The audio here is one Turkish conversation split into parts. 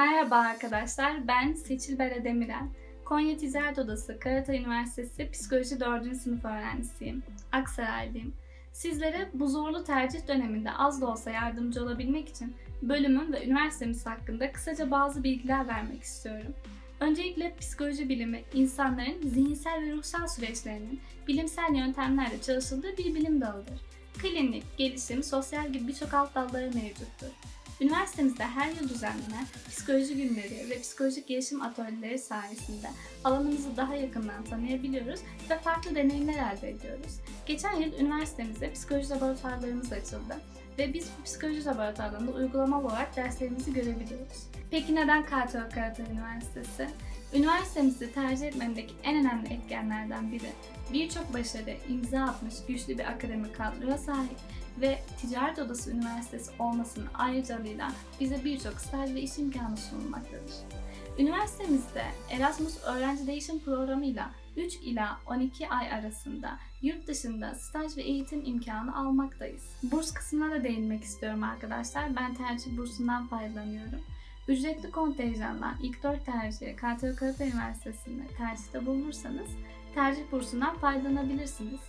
Merhaba arkadaşlar, ben Seçil Bere Demirel. Konya Ticaret Odası Karatay Üniversitesi Psikoloji 4. sınıf öğrencisiyim. Aksaraylıyım. Sizlere bu zorlu tercih döneminde az da olsa yardımcı olabilmek için bölümüm ve üniversitemiz hakkında kısaca bazı bilgiler vermek istiyorum. Öncelikle psikoloji bilimi, insanların zihinsel ve ruhsal süreçlerinin bilimsel yöntemlerle çalışıldığı bir bilim dalıdır. Klinik, gelişim, sosyal gibi birçok alt dalları mevcuttur. Üniversitemizde her yıl düzenlenen psikoloji günleri ve psikolojik gelişim atölyeleri sayesinde alanımızı daha yakından tanıyabiliyoruz ve farklı deneyimler elde ediyoruz. Geçen yıl üniversitemizde psikoloji laboratuvarlarımız açıldı ve biz bu psikoloji laboratuvarlarında uygulamalı olarak derslerimizi görebiliyoruz. Peki neden KTO Karatay Üniversitesi? Üniversitemizi tercih etmemdeki en önemli etkenlerden biri birçok başarı imza atmış güçlü bir akademik kadroya sahip ve Ticaret Odası Üniversitesi olmasının ayrıcalığıyla bize birçok staj ve iş imkanı sunulmaktadır. Üniversitemizde Erasmus Öğrenci Değişim Programı'yla 3 ila 12 ay arasında yurt dışında staj ve eğitim imkanı almaktayız. Burs kısmına da değinmek istiyorum arkadaşlar. Ben tercih bursundan faydalanıyorum. Ücretli kontenjandan ilk 4 tercihe Karatay Üniversitesi'nde tercihte bulunursanız tercih bursundan faydalanabilirsiniz.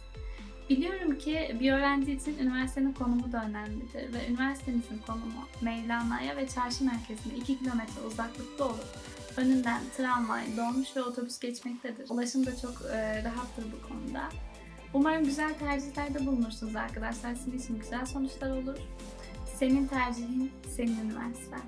Biliyorum ki bir öğrenci için üniversitenin konumu da önemlidir ve üniversitemizin konumu Mevlana'ya ve çarşı merkezine 2 kilometre uzaklıkta olup önünden tramvay, dolmuş ve otobüs geçmektedir. Ulaşım da çok e, rahattır bu konuda. Umarım güzel tercihlerde bulunursunuz arkadaşlar. Sizin için güzel sonuçlar olur. Senin tercihin, senin üniversiten.